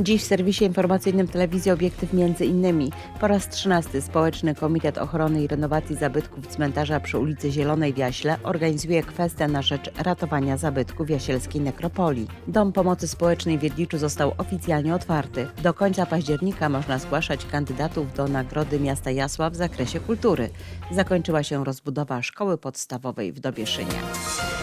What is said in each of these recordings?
Dziś w serwisie informacyjnym telewizji Obiektyw między innymi po raz 13 Społeczny Komitet Ochrony i Renowacji Zabytków Cmentarza przy ulicy Zielonej w Jaśle organizuje kwestię na rzecz ratowania zabytków Jasielskiej Nekropolii. Dom Pomocy Społecznej w Wiedliczu został oficjalnie otwarty. Do końca października można zgłaszać kandydatów do Nagrody Miasta Jasła w zakresie kultury. Zakończyła się rozbudowa szkoły podstawowej w Dobieszynie.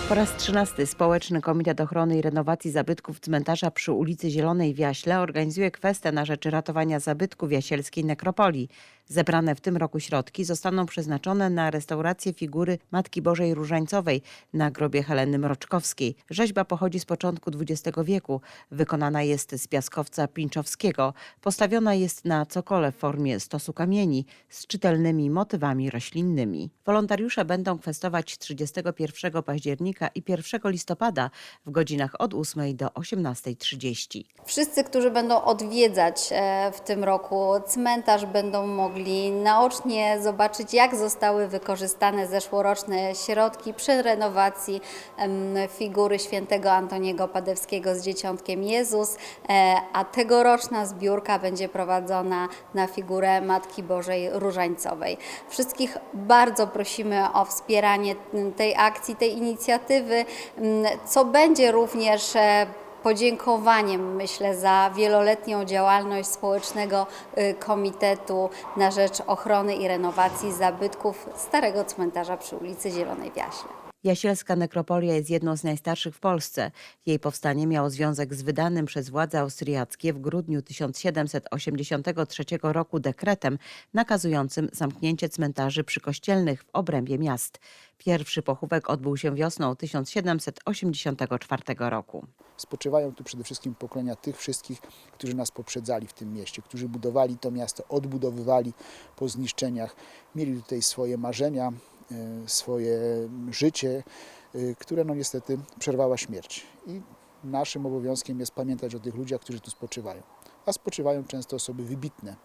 Po raz 13 Społeczny Komitet Ochrony i Renowacji Zabytków Cmentarza przy ulicy Zielonej w Jaśle organizuje kwestię na rzecz ratowania zabytków jasielskiej nekropolii. Zebrane w tym roku środki zostaną przeznaczone na restaurację figury Matki Bożej Różańcowej na grobie Heleny Mroczkowskiej. Rzeźba pochodzi z początku XX wieku. Wykonana jest z piaskowca pinczowskiego. Postawiona jest na cokole w formie stosu kamieni z czytelnymi motywami roślinnymi. Wolontariusze będą kwestować 31 października i 1 listopada w godzinach od 8 do 18.30. Wszyscy, którzy będą odwiedzać e, w tym roku cmentarz, będą mogli naocznie zobaczyć, jak zostały wykorzystane zeszłoroczne środki przy renowacji figury świętego Antoniego Padewskiego z dzieciątkiem Jezus, e, a tegoroczna zbiórka będzie prowadzona na figurę Matki Bożej Różańcowej. Wszystkich bardzo prosimy o wspieranie tej akcji, tej inicjatywy, co będzie również e, podziękowaniem, myślę, za wieloletnią działalność Społecznego y, Komitetu na rzecz ochrony i renowacji zabytków Starego Cmentarza przy ulicy Zielonej w Jaśle. Jasielska nekropolia jest jedną z najstarszych w Polsce. Jej powstanie miało związek z wydanym przez władze austriackie w grudniu 1783 roku dekretem nakazującym zamknięcie cmentarzy przykościelnych w obrębie miast. Pierwszy pochówek odbył się wiosną 1784 roku. Spoczywają tu przede wszystkim pokolenia tych wszystkich, którzy nas poprzedzali w tym mieście, którzy budowali to miasto, odbudowywali po zniszczeniach, mieli tutaj swoje marzenia, swoje życie, e, które no niestety przerwała śmierć. I naszym obowiązkiem jest pamiętać o tych ludziach, którzy tu spoczywają. A spoczywają często osoby wybitne,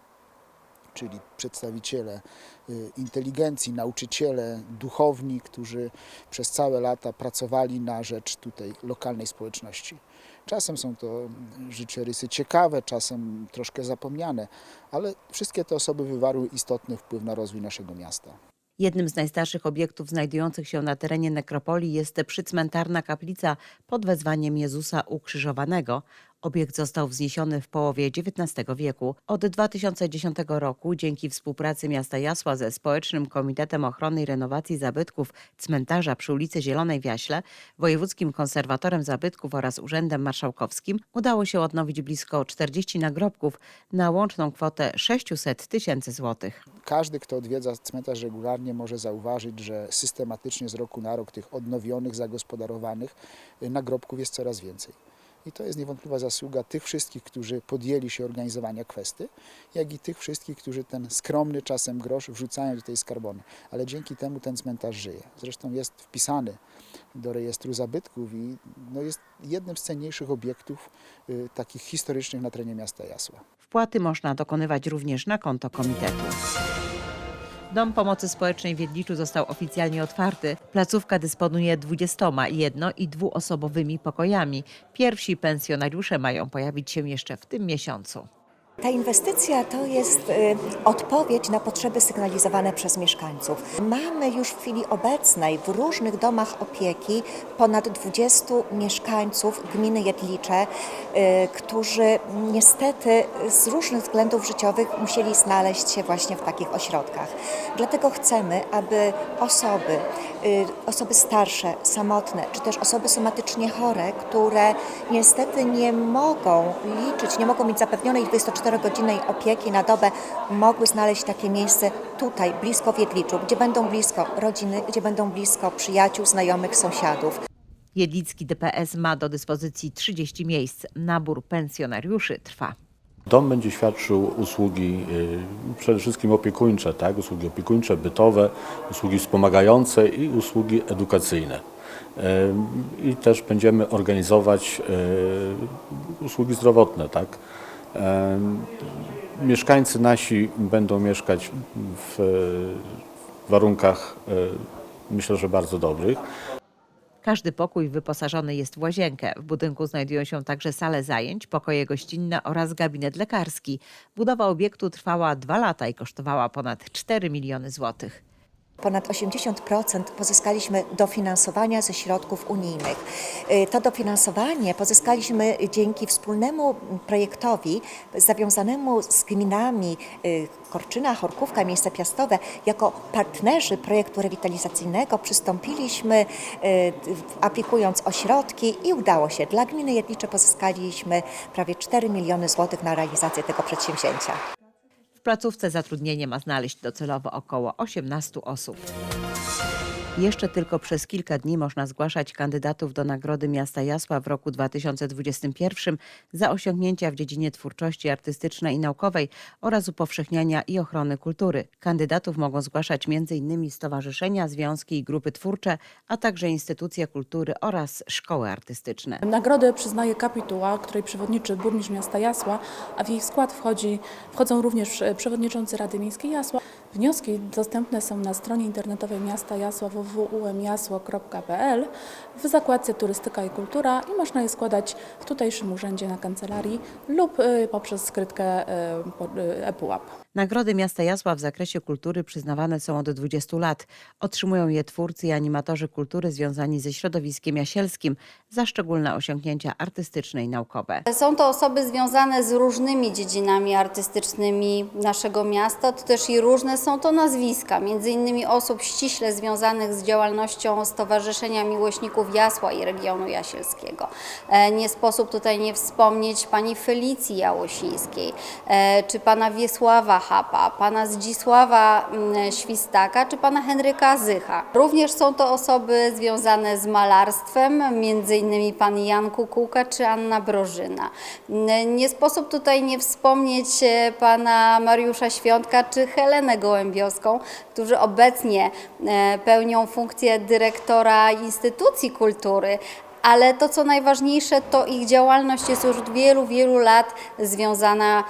czyli przedstawiciele y, inteligencji, nauczyciele, duchowni, którzy przez całe lata pracowali na rzecz tutaj lokalnej społeczności. Czasem są to życiorysy ciekawe, czasem troszkę zapomniane, ale wszystkie te osoby wywarły istotny wpływ na rozwój naszego miasta. Jednym z najstarszych obiektów znajdujących się na terenie nekropolii jest przycmentarna kaplica pod wezwaniem Jezusa Ukrzyżowanego. Obiekt został wzniesiony w połowie XIX wieku. Od 2010 roku dzięki współpracy miasta Jasła ze Społecznym Komitetem Ochrony i Renowacji Zabytków Cmentarza przy ulicy Zielonej w Wojewódzkim Konserwatorem Zabytków oraz Urzędem Marszałkowskim udało się odnowić blisko 40 nagrobków na łączną kwotę 600 tysięcy złotych. Każdy, kto odwiedza cmentarz regularnie, może zauważyć, że systematycznie z roku na rok tych odnowionych, zagospodarowanych y, nagrobków jest coraz więcej. I to jest niewątpliwa zasługa tych wszystkich, którzy podjęli się organizowania kwesty, jak i tych wszystkich, którzy ten skromny czasem grosz wrzucają do tej skarbony. Ale dzięki temu ten cmentarz żyje. Zresztą jest wpisany do rejestru zabytków i no jest jednym z cenniejszych obiektów y, takich historycznych na terenie miasta Jasła. Wpłaty można dokonywać również na konto komitetu. Dom Pomocy Społecznej w Wiedliczu został oficjalnie otwarty. Placówka dysponuje 20 jedno- i dwuosobowymi pokojami. Pierwsi pensjonariusze mają pojawić się jeszcze w tym miesiącu. Ta inwestycja to jest y, odpowiedź na potrzeby sygnalizowane przez mieszkańców. Mamy już w chwili obecnej w różnych domach opieki ponad 20 mieszkańców gminy Jedlicze, y, którzy niestety z różnych względów życiowych musieli znaleźć się właśnie w takich ośrodkach. Dlatego chcemy, aby osoby, y, osoby starsze, samotne, czy też osoby somatycznie chore, które niestety nie mogą liczyć, nie mogą mieć zapewnionej 24-godzinnej opieki na dobę, mogły znaleźć takie miejsce tutaj, blisko w Jedliczu, gdzie będą blisko rodziny, gdzie będą blisko przyjaciół, znajomych, sąsiadów. Jedlicki DPS ma do dyspozycji 30 miejsc. Nabór pensjonariuszy trwa. Dom będzie świadczył usługi y, przede wszystkim opiekuńcze, tak? usługi opiekuńcze, bytowe, usługi wspomagające i usługi edukacyjne. Y, I też będziemy organizować y, usługi zdrowotne. Tak? Mieszkańcy nasi będą mieszkać w warunkach y, myślę, że bardzo dobrych. Każdy pokój wyposażony jest w łazienkę. W budynku znajdują się także sale zajęć, pokoje gościnne oraz gabinet lekarski. Budowa obiektu trwała dwa lata i kosztowała ponad 4 miliony złotych. Ponad 80% pozyskaliśmy dofinansowania ze środków unijnych. Y, To dofinansowanie pozyskaliśmy dzięki wspólnemu projektowi zawiązanemu z gminami y, Korczyna, Chorkówka, Miejsce Piastowe. Jako partnerzy projektu rewitalizacyjnego przystąpiliśmy, y, aplikując o środki i udało się. Dla gminy Jedlicze pozyskaliśmy prawie 4 miliony złotych na realizację tego przedsięwzięcia. W placówce zatrudnienie ma znaleźć docelowo około 18 osób. Jeszcze tylko przez kilka dni można zgłaszać kandydatów do Nagrody Miasta Jasła w roku 2021 za osiągnięcia w dziedzinie twórczości artystycznej i naukowej oraz upowszechniania i ochrony kultury. Kandydatów mogą zgłaszać m.in. stowarzyszenia, związki i grupy twórcze, a także instytucje kultury oraz szkoły artystyczne. Nagrodę przyznaje kapituła, której przewodniczy burmistrz miasta Jasła, a w jej skład wchodzi, wchodzą również e, przewodniczący Rady Miejskiej Jasła. Wnioski dostępne są na stronie internetowej miasta Jasła www.umjasło.pl w zakładce Turystyka i Kultura i można je składać w tutejszym urzędzie na kancelarii lub e, poprzez skrytkę po- e, ePUAP. Nagrody Miasta Jasła w zakresie kultury przyznawane są od 20 lat. Otrzymują je twórcy i animatorzy kultury związani ze środowiskiem jasielskim za szczególne osiągnięcia artystyczne i naukowe. Są to osoby związane z różnymi dziedzinami artystycznymi naszego miasta, to też i różne są to nazwiska, innymi osób ściśle związanych z działalnością Stowarzyszenia Miłośników Jasła i regionu jasielskiego. E, Nie sposób tutaj nie wspomnieć pani Felicji Jałosińskiej, e, czy pana Wiesława Hapa, pana Zdzisława mm, Świstaka, czy pana Henryka Zycha. Również są to osoby związane z malarstwem, innymi pan Jan Kukułka czy Anna Brożyna. N- Nie sposób tutaj nie wspomnieć e, pana Mariusza Świątka czy Helenę Gołębiowską, którzy obecnie e, pełnią funkcję dyrektora instytucji kultury. Ale to, co najważniejsze, to ich działalność jest już od wielu, wielu lat związana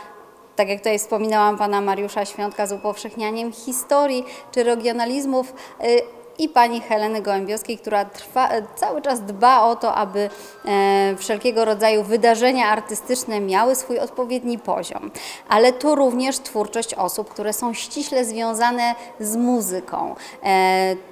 tak jak tutaj wspominałam pana Mariusza Świątka z upowszechnianiem historii czy regionalizmów y, i pani Heleny Gołębiowskiej, która trwa, cały czas dba o to, aby e, wszelkiego rodzaju wydarzenia artystyczne miały swój odpowiedni poziom. Ale tu również twórczość osób, które są ściśle związane z muzyką.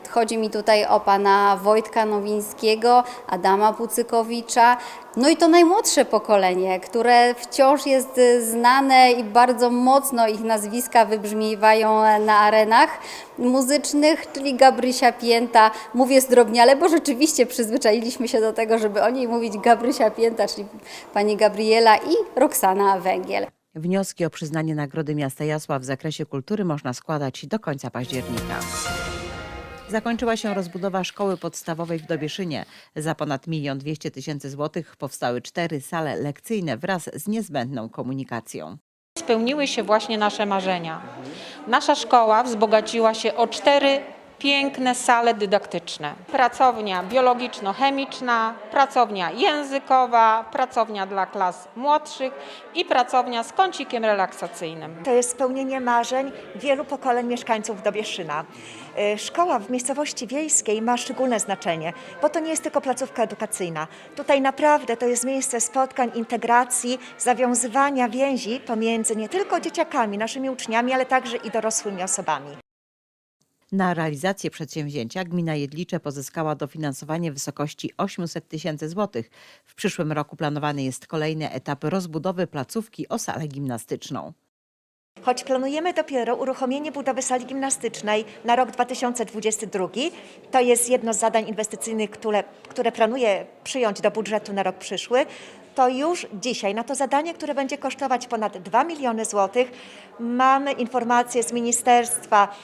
Chodzi mi tutaj o pana Wojtka Nowińskiego, Adama Pucykowicza, no i to najmłodsze pokolenie, które wciąż jest y, znane i bardzo mocno ich nazwiska wybrzmiewają e, na arenach muzycznych, czyli Gabrysia Pięta. Mówię zdrobniale, bo rzeczywiście przyzwyczailiśmy się do tego, żeby o niej mówić Gabrysia Pięta, czyli pani Gabriela i Roxana Węgiel. Wnioski o przyznanie Nagrody Miasta Jasła w zakresie kultury można składać do końca października. Zakończyła się rozbudowa szkoły podstawowej w Dobieszynie. Za ponad 1 200 tysięcy złotych powstały cztery sale lekcyjne wraz z niezbędną komunikacją. spełniły się właśnie nasze marzenia. Nasza szkoła wzbogaciła się o cztery piękne sale dydaktyczne. Pracownia biologiczno-chemiczna, pracownia językowa, pracownia dla klas młodszych i pracownia z kącikiem relaksacyjnym. To jest spełnienie marzeń wielu pokoleń mieszkańców Dobieszyna. Y, Szkoła w miejscowości wiejskiej ma szczególne znaczenie, bo to nie jest tylko placówka edukacyjna. Tutaj naprawdę to jest miejsce spotkań, integracji, zawiązywania więzi pomiędzy nie tylko dzieciakami, naszymi uczniami, ale także i dorosłymi osobami. Na realizację przedsięwzięcia gmina Jedlicze pozyskała dofinansowanie w wysokości 800 tysięcy złotych. W przyszłym roku planowany jest kolejny etap rozbudowy placówki o salę gimnastyczną. Choć planujemy dopiero uruchomienie budowy sali gimnastycznej na rok 2022, to jest jedno z zadań inwestycyjnych, które, które planuję przyjąć do budżetu na rok przyszły, to już dzisiaj na to zadanie, które będzie kosztować ponad 2 miliony złotych, mamy informację z Ministerstwa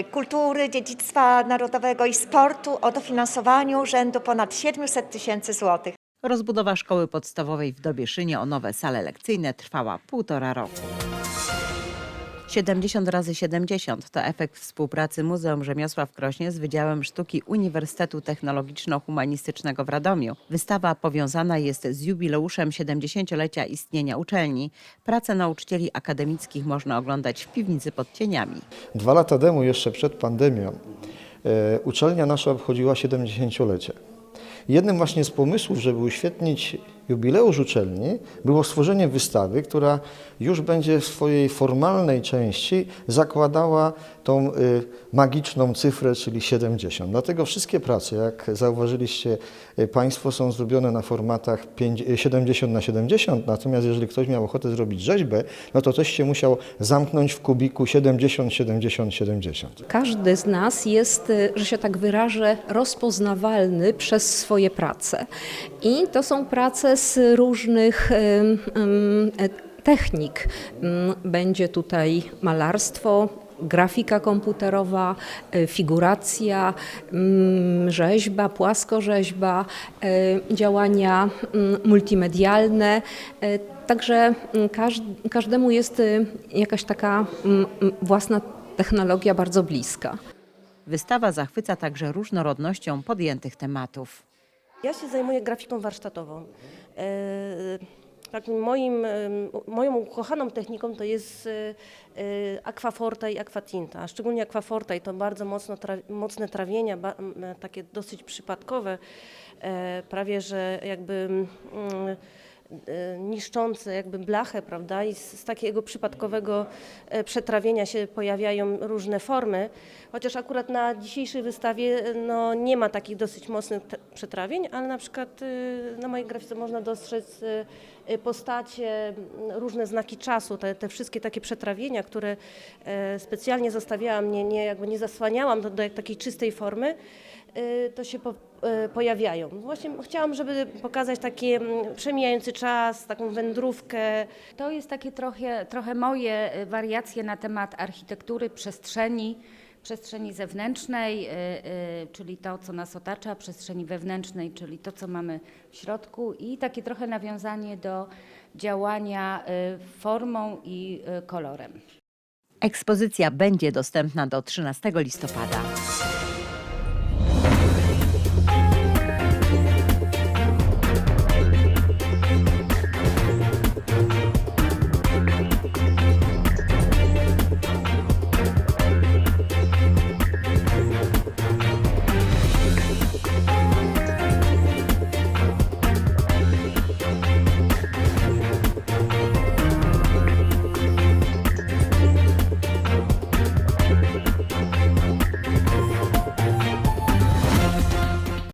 y, Kultury, Dziedzictwa Narodowego i Sportu o dofinansowaniu rzędu ponad 700 tysięcy złotych. Rozbudowa szkoły podstawowej w Dobieszynie o nowe sale lekcyjne trwała półtora roku. 70 razy 70 to efekt współpracy Muzeum Rzemiosła w Krośnie z Wydziałem Sztuki Uniwersytetu Technologiczno-Humanistycznego w Radomiu. Wystawa powiązana jest z jubileuszem 70-lecia istnienia uczelni. Prace nauczycieli akademickich można oglądać w piwnicy pod cieniami. Dwa lata temu, jeszcze przed pandemią, e, uczelnia nasza obchodziła 70-lecie. Jednym właśnie z pomysłów, żeby uświetnić jubileusz uczelni, było stworzenie wystawy, która już będzie w swojej formalnej części zakładała tą y, magiczną cyfrę, czyli 70. Dlatego wszystkie prace, jak zauważyliście y, Państwo, są zrobione na formatach 5, y, 70 na 70, natomiast jeżeli ktoś miał ochotę zrobić rzeźbę, no to coś się musiał zamknąć w kubiku 70, 70, 70. Każdy z nas jest, że się tak wyrażę, rozpoznawalny przez swoje prace. I to są prace z różnych e, technik. Ym, Będzie tutaj malarstwo, grafika komputerowa, y, figuracja, ym, rzeźba, płaskorzeźba, y, działania ym, multimedialne. Także każdemu jest y, jakaś taka własna technologia bardzo bliska. Wystawa zachwyca także różnorodnością podjętych tematów. Ja się zajmuję grafiką warsztatową. E, Tak, moim, e, moją ukochaną techniką to jest e, e, aquaforta i aquatinta, szczególnie aquaforta i to bardzo mocno tra, mocne trawienia, ba, takie dosyć przypadkowe, prawie że jakby mm, niszczące jakby blachę, prawda, i z, z takiego przypadkowego e, przetrawienia się pojawiają różne formy, chociaż akurat na dzisiejszej wystawie e, no, nie ma takich dosyć mocnych przetrawień, ale na przykład na mojej grafice można dostrzec postacie, m, różne znaki czasu, te, te wszystkie takie przetrawienia, które e, specjalnie zostawiałam, nie, nie, jakby nie zasłaniałam do, do takiej czystej formy, y, to się po, y, pojawiają. Właśnie chciałam, żeby pokazać taki mm, przemijający czas, taką wędrówkę. To jest takie trochę, trochę moje y, wariacje na temat architektury przestrzeni, przestrzeni zewnętrznej, y, y, czyli to, co nas otacza, przestrzeni wewnętrznej, czyli to, co mamy w środku i takie trochę nawiązanie do działania y, formą i y, kolorem. Ekspozycja będzie dostępna do 13 listopada.